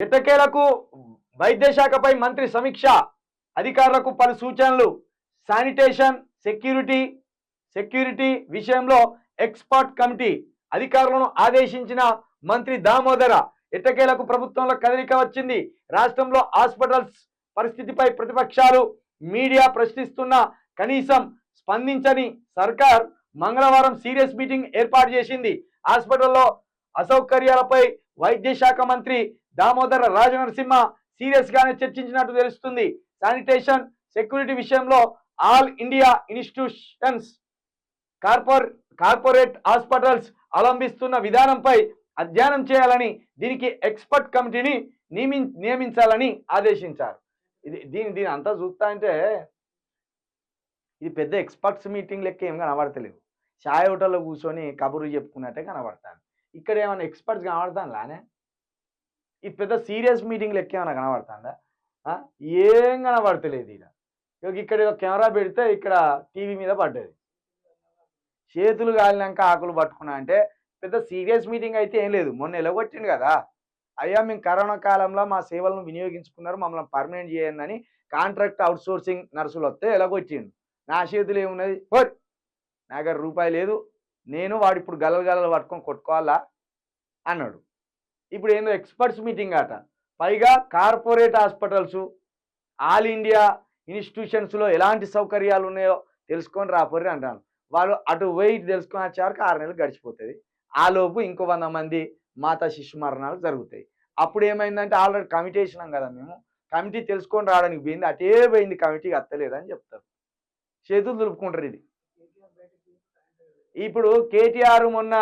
ఎట్టకేలకు వైద్య శాఖపై మంత్రి సమీక్ష అధికారులకు పలు సూచనలు. శానిటేషన్ సెక్యూరిటీ సెక్యూరిటీ విషయంలో ఎక్స్పర్ట్ కమిటీ అధికారులను ఆదేశించిన మంత్రి దామోదర ఎట్టకేలకు ప్రభుత్వంలో కదలిక వచ్చింది. రాష్ట్రంలో హాస్పిటల్స్ పరిస్థితిపై ప్రతిపక్షాలు మీడియా ప్రశ్నిస్తున్న కనీసం స్పందించని సర్కార్ మంగళవారం సీరియస్ మీటింగ్ ఏర్పాటు చేసింది. హాస్పిటల్లో అసౌకర్యాలపై వైద్య శాఖ మంత్రి దామోదర రాజనరసింహ సీరియస్ గానే చర్చించినట్టు తెలుస్తుంది. శానిటేషన్ సెక్యూరిటీ విషయంలో all India institutions corpor corporate hospitals అవలంబిస్తున్న విధానంపై అధ్యయనం చేయాలని దీనికి ఎక్స్పర్ట్ కమిటీని నియమి నియమించాలని ఆదేశించారు. ఇది దీని దీని అంతా చూస్తా అంటే ఇది పెద్ద ఎక్స్పర్ట్స్ మీటింగ్ లెక్క ఏం కనబడతలేదు. ఛాయ్ హోటల్లో కూర్చొని కబుర్లు చెప్పుకున్నట్టే కనబడతాను ఇక్కడ ఏమైనా ఎక్స్పర్ట్స్ కనబడతాను లానే ఇది పెద్ద సీరియస్ మీటింగ్ లెక్క ఏమైనా కనబడుతుందా? ఏం కనబడతలేదు ఇక్కడ ఇక ఇక్కడ కెమెరా పెడితే ఇక్కడ టీవీ మీద పడ్డది. చేతులు కాలినాక ఆకులు పట్టుకున్నా అంటే పెద్ద సీరియస్ మీటింగ్ అయితే ఏం లేదు. మొన్న ఎలగొట్టిండు కదా. అయ్యా మేము కరోనా కాలంలో మా సేవలను వినియోగించుకున్నారు. మమ్మల్ని పర్మనెంట్ చేయండి అని కాంట్రాక్ట్ అవుట్ సోర్సింగ్ నర్సులు వస్తే ఎలాగొచ్చిండు నా చేతులు ఏమున్నది హోర్ నా దగ్గర రూపాయి లేదు. నేను వాడు ఇప్పుడు గలలు గలలు పట్టుకొని కొట్టుకోవాలా? అన్నాడు. ఇప్పుడు ఏందో ఎక్స్పర్ట్స్ మీటింగ్ అట పైగా కార్పొరేట్ హాస్పిటల్స్ ఆల్ ఇండియా ఇన్స్టిట్యూషన్స్లో ఎలాంటి సౌకర్యాలు ఉన్నాయో తెలుసుకొని రాపోర్రి అంటాను వాళ్ళు అటు పోయి తెలుసుకొని వచ్చేవరకు ఆరు నెలలు గడిచిపోతుంది. ఆలోపు ఇంకో వంద మంది మాతా శిశు మరణాలు జరుగుతాయి. అప్పుడు ఏమైందంటే ఆల్రెడీ కమిటీ వేసినాం కదా మేము. కమిటీ తెలుసుకొని రావడానికి పోయింది. అటే పోయింది కమిటీకి అత్తలేదని చెప్తారు. చేతులు దులుపుకుంటారు ఇది. ఇప్పుడు కేటీఆర్ మొన్న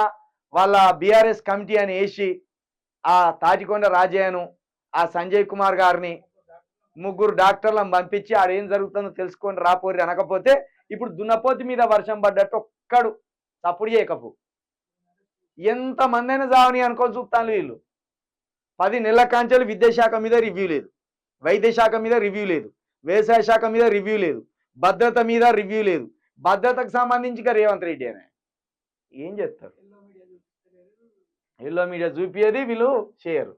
వాళ్ళ బీఆర్ఎస్ కమిటీ అని వేసి ఆ తాటికొండ రాజయ్యను ఆ సంజయ్ కుమార్ గారిని ముగ్గురు డాక్టర్లను పంపించి ఆడ ఏం జరుగుతుందో తెలుసుకొని రాపోరి అనకపోతే ఇప్పుడు దున్నపోతి మీద వర్షం పడ్డట్టు ఒక్కడు తప్పుడు చేయకపు. ఎంత మందైనా జావని అనుకొని చూస్తాను వీళ్ళు. పది నెలల కాంచెలు విద్యాశాఖ మీద రివ్యూ లేదు. వైద్య శాఖ మీద రివ్యూ లేదు. వ్యవసాయ శాఖ మీద రివ్యూ లేదు. భద్రత మీద రివ్యూ లేదు. భద్రతకు సంబంధించి రేవంత్ రెడ్డి అనే. ఏం చేస్తారు? ఎల్లో మీడియా చూపించేది వీళ్ళు చేయరు.